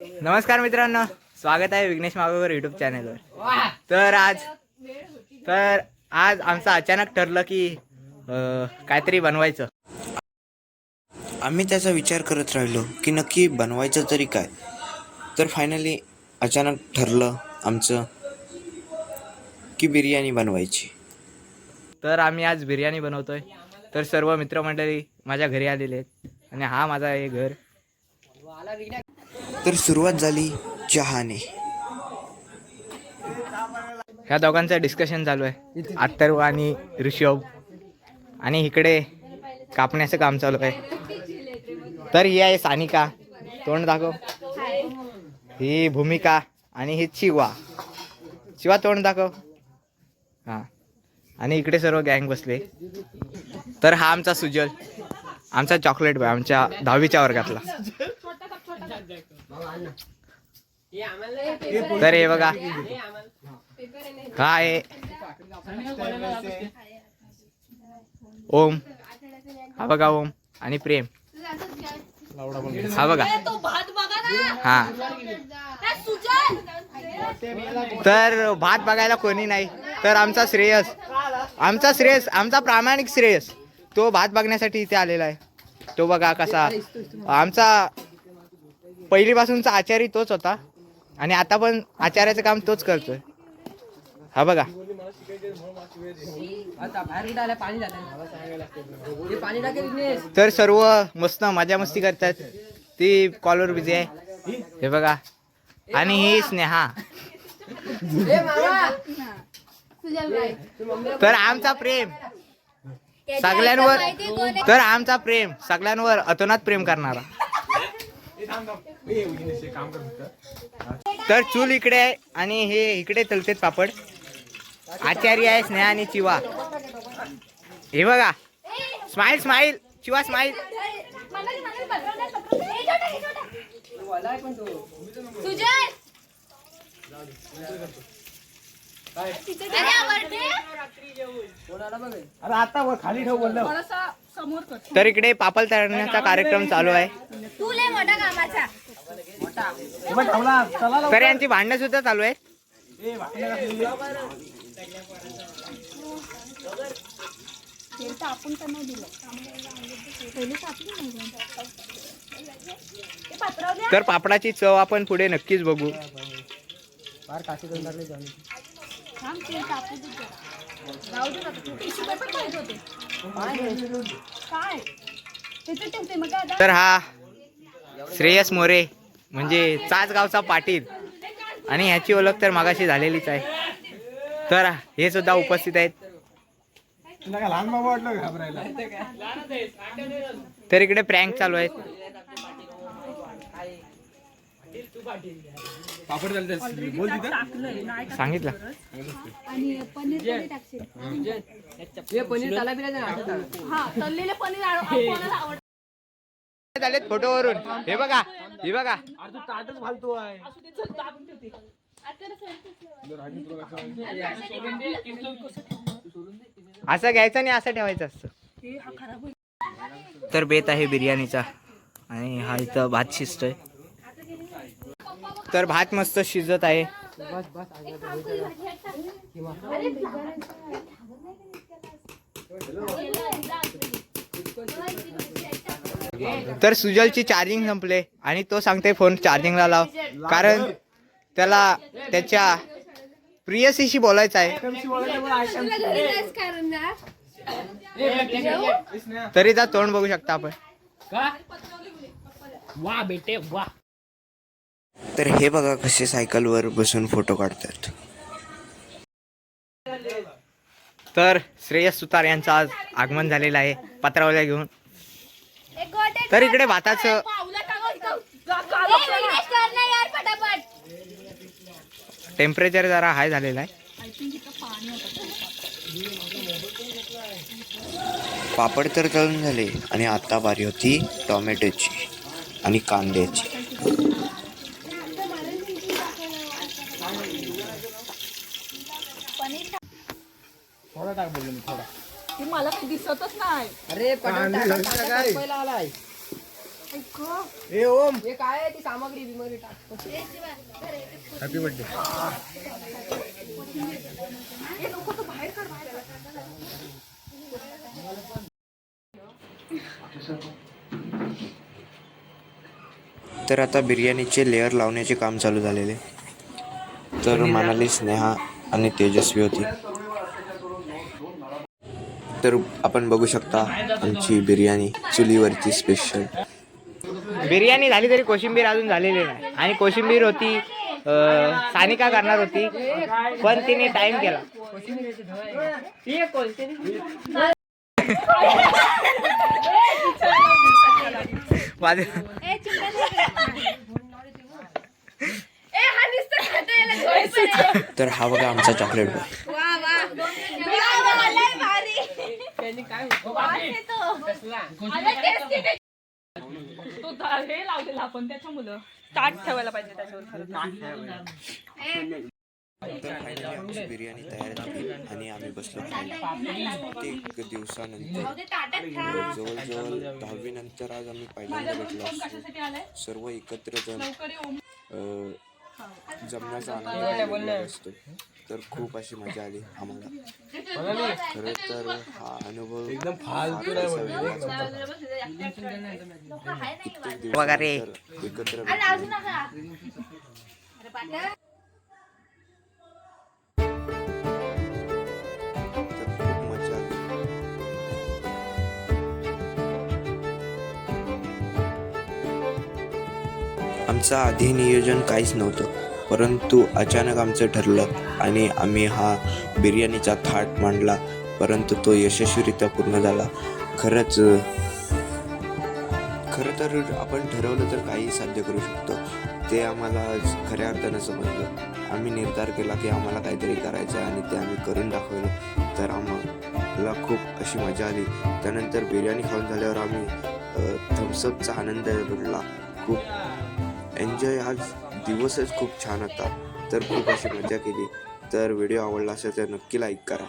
नमस्कार मित्रांनो स्वागत आहे विघ्नेश मागोवर युट्यूब चॅनलवर तर आज तर आज आमचं अचानक ठरलं की अं, काहीतरी बनवायचं. आम्ही त्याचा विचार करत राहिलो की नक्की बनवायचं तरी काय. तर फायनली अचानक ठरलं आमचं की बिर्याणी बनवायची. तर आम्ही आज बिर्याणी बनवतोय. तर सर्व मित्रमंडळी माझ्या घरी आलेले आहेत. आणि हा माझा हे घर. तर सुरुवात झाली चहाने. ह्या दोघांचं डिस्कशन चालू आहे. अत्तर्व आणि ऋषभ. आणि इकडे कापण्याचं काम चालू आहे. तर ही आहे सानिका. तोंड दाखव. ही भूमिका आणि ही शिवा. शिवा तोंड दाखव. हां. आणि इकडे सर्व गँग बसले. तर हा आमचा सुजल. आमचा चॉकलेट बॉय आमच्या दहावीच्या वर्गातला. तर हे बघा. हा आहे ओम. हा बघा ओम आणि प्रेम. हा बघा. हा. तर भात बघायला कोणी नाही. तर आमचा श्रेयस. आमचा श्रेयस आमचा प्रामाणिक श्रेयस. तो भात बघण्यासाठी इथे आलेला आहे. तो बघा कसा. आमचा पहिलीपासूनचा आचारी तोच होता. आणि आता पण आचार्याचं काम तोच करतोय. हा बघा. तर सर्व मस्त मजा मस्ती करतात. ती कॉलवर बिझी आहे. हे बघा. आणि ही स्नेहा. तर आमचा प्रेम. सगळ्यांवर तर आमचा प्रेम. सगळ्यांवर अतोनात प्रेम करणारा. तर चूल इकडे आहे आणि हे इकडे तलतेत पापड. आचार्य आहे स्नेहा आणि चिवा. हे बघा. स्माइल स्माइल चिवा स्माइल तर इकडे पापल तळण्याचा कार्यक्रम चालू आहे. तू लय मोठा कामाचा. तर यांची भांडणं सुद्धा चालू आहेत. तर पापडाची चव आपण पुढे नक्कीच बघू. काय? तिथे ठेवते मग काय आता? तर हा श्रेयस मोरे म्हणजे चाच गावचा पाटील. आणि ह्याची ओळख तर मागाशी झालेलीच आहे. तर हे सुद्धा उपस्थित आहेत. तर इकडे प्रँक चालू आहेत. सांगितलं. आणि पनीर कधी टाकशील. हा तळलेले पनीर आव- कोणाला आवडतं झालेत फोटोवरून. हे बघा हे बघा. असं घ्यायचं आणि असं ठेवायचं असतं. तर बेत आहे बिर्याणीचा आणि हा इथं भात शिजतोय. तर भात मस्त शिजत आहे. तर सुजलची चार्जिंग संपले आणि तो सांगते फोन चार्जिंगला लाव. कारण त्याला त्याच्या प्रियसीशी बोलायचं आहे. तरी त्या तोंड बघू शकता आपण. तर हे बघा कसे सायकलवर बसून फोटो काढतात. तर श्रेयस सुतार यांचं आज आगमन झालेलं आहे. पत्रावल्या घेऊन. तर इकडे भाताचं टेम्परेचर जरा हाय झालेलं आहे. पापड तर तळून झाले आणि आता बारी होती टोमॅटोची आणि कांद्याची. ती मला काही दिसतच नाही. अरे ए ओम. हे काय आहे ती सामग्री बिमग्री टाकतो? हॅपी बर्थडे तर आता बिर्याणीचे लेअर लावण्याचे काम चालू झालेले. तर मनाली स्नेहा आणि तेजस्वी होती. तर आपण बघू शकता आमची बिर्याणी चुलीवरची स्पेशल बिर्याणी झाली तरी कोशिंबीर अजून झालेली नाही. आणि कोशिंबीर होती सानिका करणार होती पण तिने टाइम केला. माझे. तर हा बघा आमचा चॉकलेट बॉय वा वा वा, लय भारी वास येतो. अरे, tasty, tasty. तो. दा- हे लावलेला आपण त्याच्यामुळं ताट ठेवायला पाहिजे त्याच्यावर आमची बिर्याणी तयार झाली आणि आम्ही बसलो. प्रत्येक दिवसानंतर. जवळजवळ दहावी नंतर आज आम्ही पहिल्यांदा भेटलो. असतो सर्व एकत्र जण. जमण्याचा आनंद असतो तर खूप अशी मजा आली आम्हाला. खरं तर हा अनुभव एकदम फालतू बघा रे. एकत्र आमचं आधी नियोजन काहीच नव्हतं. परंतु अचानक आमचं ठरलं आणि आम्ही हा बिर्याणीचा थाट मांडला. परंतु तो यशस्वीरित्या पूर्ण झाला. खरंच खरं तर आपण ठरवलं तर काही साध्य करू शकतो. ते आम्हाला आज खऱ्या अर्थानं समजलं. आम्ही निर्धार केला की आम्हाला काहीतरी करायचं आहे आणि ते आम्ही करून दाखवलं. तर आम्हाला खूप अशी मजा आली. त्यानंतर बिर्याणी खाऊन झाल्यावर आम्ही थम्सअपचा आनंद लुटला. खूप एन्जॉय आज दिवसच खूप छान होता. तर खूप अशी मजा केली. तर व्हिडिओ आवडला असेल तर नक्की लाईक करा.